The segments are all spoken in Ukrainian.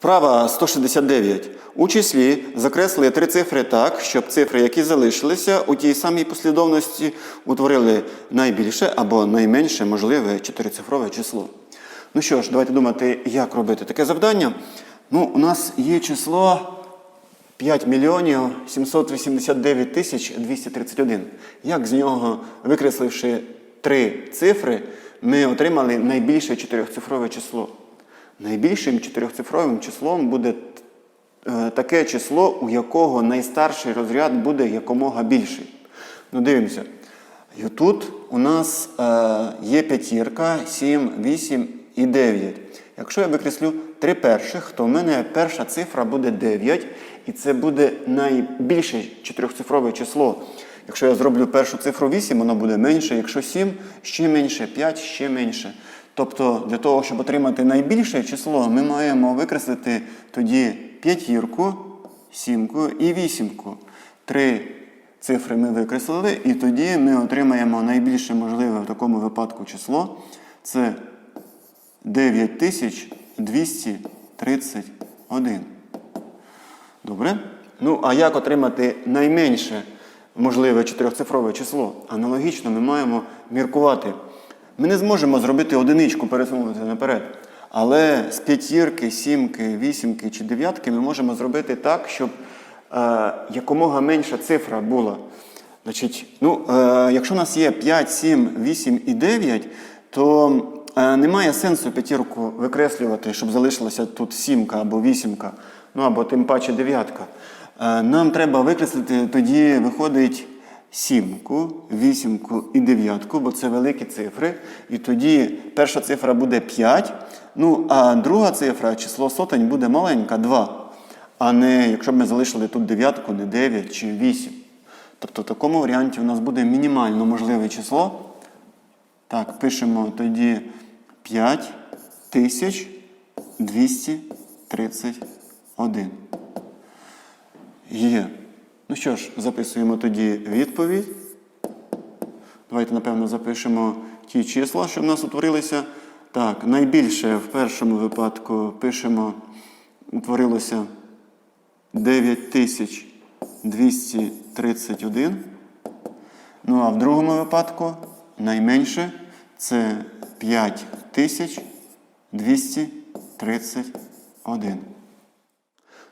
Вправа 169. У числі закреслили три цифри так, щоб цифри, які залишилися, у тій самій послідовності утворили найбільше або найменше можливе чотирицифрове число. Ну що ж, давайте думати, як робити таке завдання. Ну, у нас є число 5 мільйонів 789 тисяч 231. Як з нього, викресливши три цифри, ми отримали найбільше чотирьохцифрове число? Найбільшим чотирьохцифровим числом буде е, таке число, у якого найстарший розряд буде якомога більший. Ну, дивимося. І тут у нас е, є п'ятірка, 7, 8 і 9. Якщо я викреслю три перших, то в мене перша цифра буде 9, і це буде найбільше чотирьохцифрове число. Якщо я зроблю першу цифру 8, воно буде менше. Якщо 7, ще менше, 5 ще менше. Тобто для того, щоб отримати найбільше число, ми маємо викреслити тоді п'ятірку, сімку і вісімку. Три цифри ми викреслили, і тоді ми отримаємо найбільше можливе в такому випадку число. Це 9231. Добре? Ну, а як отримати найменше можливе чотирьохцифрове число? Аналогічно ми маємо міркувати. Ми не зможемо зробити одиничку пересунути наперед. Але з п'ятірки, сімки, вісімки чи дев'ятки ми можемо зробити так, щоб е, якомога менша цифра була. Значить, ну, е, якщо у нас є 5, 7, 8 і 9, то е, немає сенсу п'ятірку викреслювати, щоб залишилася тут сімка або вісімка, ну або тим паче дев'ятка. Е, нам треба викреслити, тоді виходить сімку, вісімку і дев'ятку, бо це великі цифри. І тоді перша цифра буде 5, ну а друга цифра, число сотень, буде маленька 2. А не якщо б ми залишили тут дев'ятку, не 9 чи 8. Тобто в такому варіанті у нас буде мінімально можливе число. Так, пишемо тоді 5231. Є. Ну що ж, записуємо тоді відповідь. Давайте, напевно, запишемо ті числа, що в нас утворилися. Так, найбільше в першому випадку пишемо, утворилося 9231. Ну а в другому випадку найменше це 5231.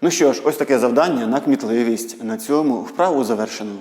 Ну що ж, ось таке завдання на кмітливість. На цьому вправу завершено.